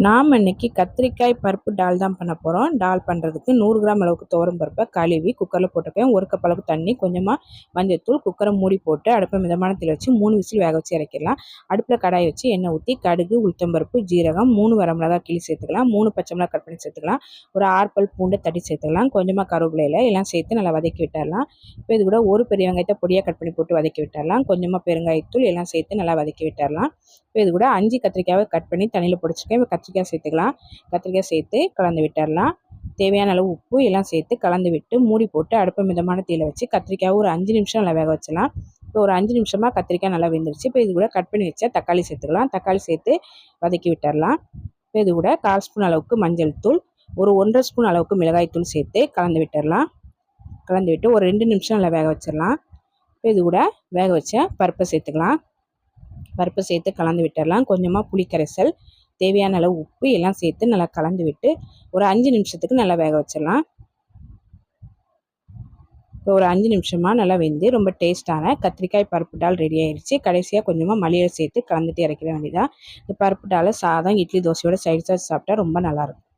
நாம் இன்றைக்கி கத்திரிக்காய் பருப்பு டால் தான் பண்ண போகிறோம் டால் பண்ணுறதுக்கு நூறு கிராம் அளவுக்கு துவரம் பருப்பை கழுவி குக்கரில் போட்டிருக்கேன். ஒரு கப் அளவுக்கு தண்ணி கொஞ்சமாக மஞ்சத்தூள் குக்கரை மூடி போட்டு அடுப்பை மிதமான தீயில் வச்சு மூணு விசில் வேக வச்சு இறக்கிடலாம். அடுப்பில் கடாய் வச்சு எண்ணெய் ஊற்றி கடுகு உளுத்தம்பருப்பு ஜீரகம் மூணு வரமிளகா கிளி சேர்த்துக்கலாம். மூணு பச்சை மிளகா கட் பண்ணி சேர்த்துக்கலாம். ஒரு ஆறு பூண்டை தட்டி சேர்த்துக்கலாம். கொஞ்சமாக கருவேப்பிலையில் எல்லாம் சேர்த்து நல்லா வதக்கி விட்டுடலாம். இப்போ இது கூட ஒரு பெரிய வெங்காயத்தை பொடியாக கட் பண்ணி போட்டு வதக்கி விட்டுடலாம். கொஞ்சமாக பெருங்காயத்தூள் எல்லாம் சேர்த்து நல்லா வதக்கி விட்டுடலாம். இப்போ இது கூட அஞ்சு கத்திரிக்காயை கட் பண்ணி தண்ணியில் பிடிச்சிருக்கேன். கத்திரிக்காய் சேர்த்துக்கலாம். கத்திரிக்காய் சேர்த்து கலந்து விட்டுடலாம் தேவையான அளவு உப்பு எல்லாம் சேர்த்து கலந்து விட்டு மூடி போட்டு அடுப்பை மிதமான தீயில் வச்சு கத்திரிக்காய் ஒரு அஞ்சு நிமிஷம் நல்லா வேக வச்சலாம் இப்போ ஒரு அஞ்சு நிமிஷமாக கத்திரிக்காய் நல்லா வெந்துருச்சு. இப்போ இது கூட கட் பண்ணி வச்சா தக்காளி சேர்த்துக்கலாம். தக்காளி சேர்த்து வதக்கி விட்டுடலாம் இப்போ இது கூட கால் ஸ்பூன் அளவுக்கு மஞ்சள் தூள் ஒரு ஒன்றரை ஸ்பூன் அளவுக்கு மிளகாய் தூள் சேர்த்து கலந்து விட்டுடலாம் கலந்து விட்டு ஒரு ரெண்டு நிமிஷம் நல்லா வேக வச்சிடலாம். இப்போ இது கூட வேக வச்ச பருப்பை சேர்த்துக்கலாம். பருப்பு சேர்த்து கலந்து விட்டுடலாம். கொஞ்சமாக புளி கரைசல் தேவையான அளவு உப்பு எல்லாம் சேர்த்து நல்லா கலந்து விட்டு ஒரு அஞ்சு நிமிஷத்துக்கு நல்லா வேக வச்சிடலாம். இப்போ ஒரு அஞ்சு நிமிஷமாக நல்லா வெந்து ரொம்ப டேஸ்ட்டான கத்திரிக்காய் பருப்பு டால் ரெடி ஆயிடுச்சு கடைசியாக கொஞ்சமாக மளிகை சேர்த்து கலந்துட்டு இறக்கிட வேண்டியதான் இந்த பருப்பு டாலை சாதம் இட்லி தோசையோட சைடு சாப்பிட்டா ரொம்ப நல்லாயிருக்கும்